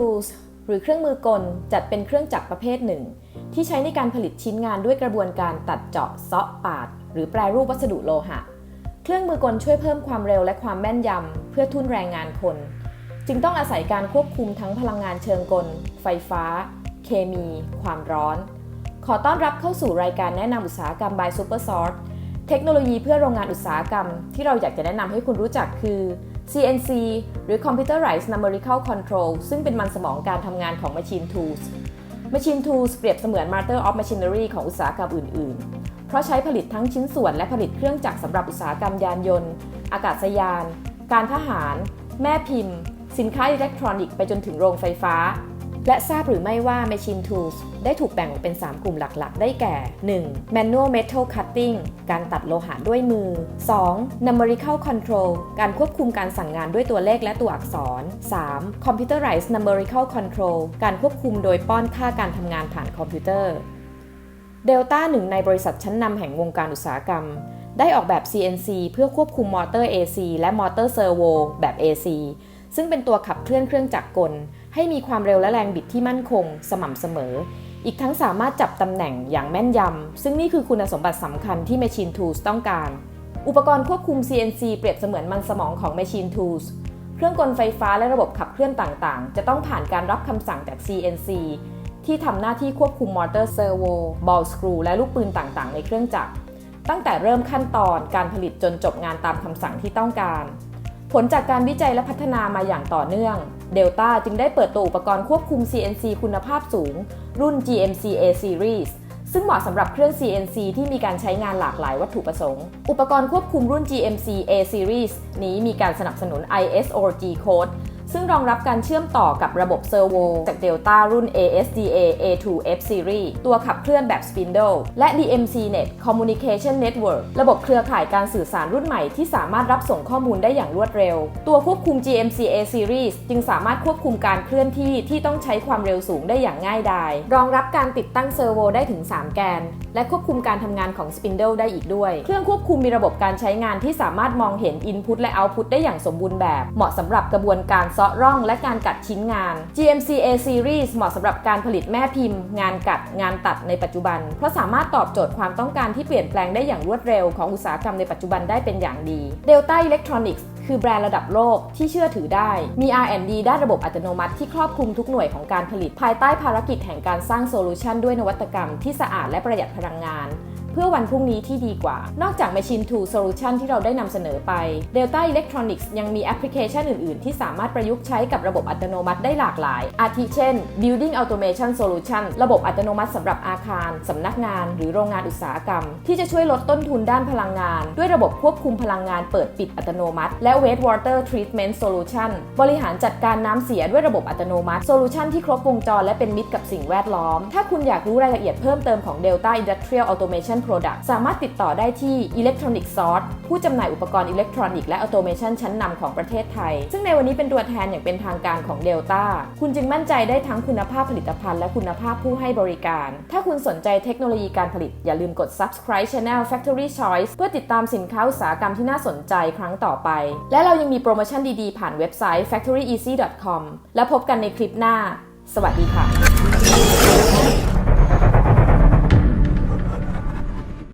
Tools หรือเครื่องมือกลจัดเป็นเครื่องจักรประเภทหนึ่ง ที่ใช้ในการผลิตชิ้นงานด้วยกระบวนการตัดเจาะเซาะปาด หรือแปรรูปวัสดุโลหะ เครื่องมือกลช่วยเพิ่มความเร็วและความแม่นยำ เพื่อทุ่นแรงงานคน จึงต้องอาศัยการควบคุมทั้งพลังงานเชิงกล ไฟฟ้า เคมี ความร้อน ขอต้อนรับเข้าสู่รายการแนะนำอุตสาหกรรม by Supersort เทคโนโลยีเพื่อโรงงานอุตสาหกรรม ที่เราอยากจะแนะนำให้คุณรู้จักคือ CNC หรือ Computerized Numerical Control ซึ่งเป็นมันสมองการทำงานของ Machine Tools Machine Tools เปรียบเสมือน Master of Machinery ของอุตสาหกรรมอื่น ๆ เพราะใช้ผลิตทั้งชิ้นส่วนและผลิตเครื่องจักรสำหรับอุตสาหกรรมยานยนต์ อากาศยาน การทหาร แม่พิมพ์ สินค้าอิเล็กทรอนิกส์ไปจนถึงโรงไฟฟ้า และทราบหรือไม่ว่า Machine Tools ได้ถูกแบ่งออกเป็น 3 กลุ่มหลักๆ ได้แก่ 1. Manual Metal Cutting การตัดโลหะด้วยมือ 2. Numerical Control การควบคุมการสั่งงานด้วยตัวเลขและตัวอักษร 3. Computerized Numerical Control การควบคุมโดยป้อนค่าการทำงานผ่านคอมพิวเตอร์เดลต้าหนึ่งในบริษัทชั้นนำแห่งวงการอุตสาหกรรม ได้ออกแบบ CNC เพื่อควบคุมมอเตอร์ AC และมอเตอร์เซอร์โวแบบ AC ซึ่งเป็นตัวขับเคลื่อนเครื่องจักรกล ให้มีความเร็วและแรงบิดที่มั่นคง สม่ำเสมอ อีกทั้งสามารถจับตำแหน่งอย่างแม่นยำ ซึ่งนี่คือคุณสมบัติสำคัญที่ Machine Tools ต้องการ อุปกรณ์ควบคุม CNC เปรียบเสมือนมันสมองของ Machine Tools เครื่องกลไฟฟ้าและระบบขับเคลื่อนต่างๆ จะต้องผ่านการรับคำสั่งจาก CNC ที่ทำหน้าที่ควบคุมมอเตอร์เซอร์โว บอลสกรู และลูกปืนต่างๆ ในเครื่องจักร ตั้งแต่เริ่มขั้นตอนการผลิตจนจบงานตามคำสั่งที่ต้องการ ผลจากการวิจัยและพัฒนามาอย่างต่อเนื่อง เดลต้าจึงได้เปิดตัวอุปกรณ์ควบคุม CNC คุณภาพสูง รุ่น GMC A Series ซึ่งเหมาะสำหรับเครื่อง CNC ที่มีการใช้งานหลากหลายวัตถุประสงค์ อุปกรณ์ควบคุมรุ่น GMC A Series นี้มีการสนับสนุน ISO G Code ซึ่งรองรับการเชื่อมต่อกับระบบเซอร์โวจาก Delta รุ่น ASDA A2F Series ตัวขับเคลื่อนแบบ Spindle และ DMCNet Communication Network ระบบเครือข่ายการสื่อสารรุ่นใหม่ที่สามารถรับส่งข้อมูลได้อย่างรวดเร็ว ตัวควบคุม GMC A Series จึงสามารถควบคุมการเคลื่อนที่ที่ต้องใช้ความเร็วสูงได้อย่างง่ายดาย รองรับการติดตั้งเซอร์โวได้ถึง 3 แกน และควบคุมการทำงานของ Spindle ได้อีกด้วย เครื่องควบคุมมีระบบการใช้งานที่สามารถมองเห็น Input และ Output ได้อย่างสมบูรณ์แบบ เหมาะสำหรับกระบวนการซาะร่องและการกัดชิ้นงาน GMC A Series เหมาะสำหรับการผลิตแม่พิมพ์ งานกัดงานตัดในปัจจุบัน เพราะสามารถตอบโจทย์ความต้องการที่เปลี่ยนแปลงได้อย่างรวดเร็วของอุตสาหกรรมในปัจจุบันได้เป็นอย่างดี Delta Electronics คือแบรนด์ระดับโลกที่เชื่อถือได้ มี R&D ด้านระบบอัตโนมัติที่ครอบคลุมทุกหน่วยของการผลิตภายใต้ภารกิจแห่งการสร้างโซลูชันด้วยนวัตกรรมที่สะอาดและประหยัดพลังงาน เพื่อวันพรุ่งนี้ที่ดีกว่า นอกจาก Machine to Solution ที่เราได้นำเสนอไป Delta Electronics ยังมีแอปพลิเคชันอื่น ๆ ที่สามารถประยุกต์ใช้กับระบบอัตโนมัติได้หลากหลาย อาทิเช่น Building Automation Solution ระบบอัตโนมัติสำหรับอาคารสำนักงาน หรือโรงงานอุตสาหกรรม ที่จะช่วยลดต้นทุนด้านพลังงาน ด้วยระบบควบคุมพลังงานเปิดปิดอัตโนมัติ และ Waste Water Treatment Solution บริหารจัดการน้ำเสียด้วยระบบอัตโนมัติ โซลูชันที่ครบวงจรและเป็นมิตรกับสิ่งแวดล้อม ถ้าคุณอยากรู้รายละเอียดเพิ่มเติมของ Delta Industrial Automation Product สามารถติดต่อได้ที่ Electronic Source ผู้จำหน่ายอุปกรณ์อิเล็กทรอนิกส์และออโตเมชันชั้นนำของประเทศไทย ซึ่งในวันนี้เป็นตัวแทนอย่างเป็นทางการของ Delta คุณจึงมั่นใจได้ทั้งคุณภาพผลิตภัณฑ์และคุณภาพผู้ให้บริการ ถ้าคุณสนใจเทคโนโลยีการผลิต อย่าลืมกด subscribe channel Factory Choice เพื่อติดตามสินค้าอุตสาหกรรมที่น่าสนใจครั้งต่อไป และเรายังมีโปรโมชั่นดีๆ ผ่านเว็บไซต์ factoryeasy.com แล้วพบกันในคลิปหน้า สวัสดีค่ะ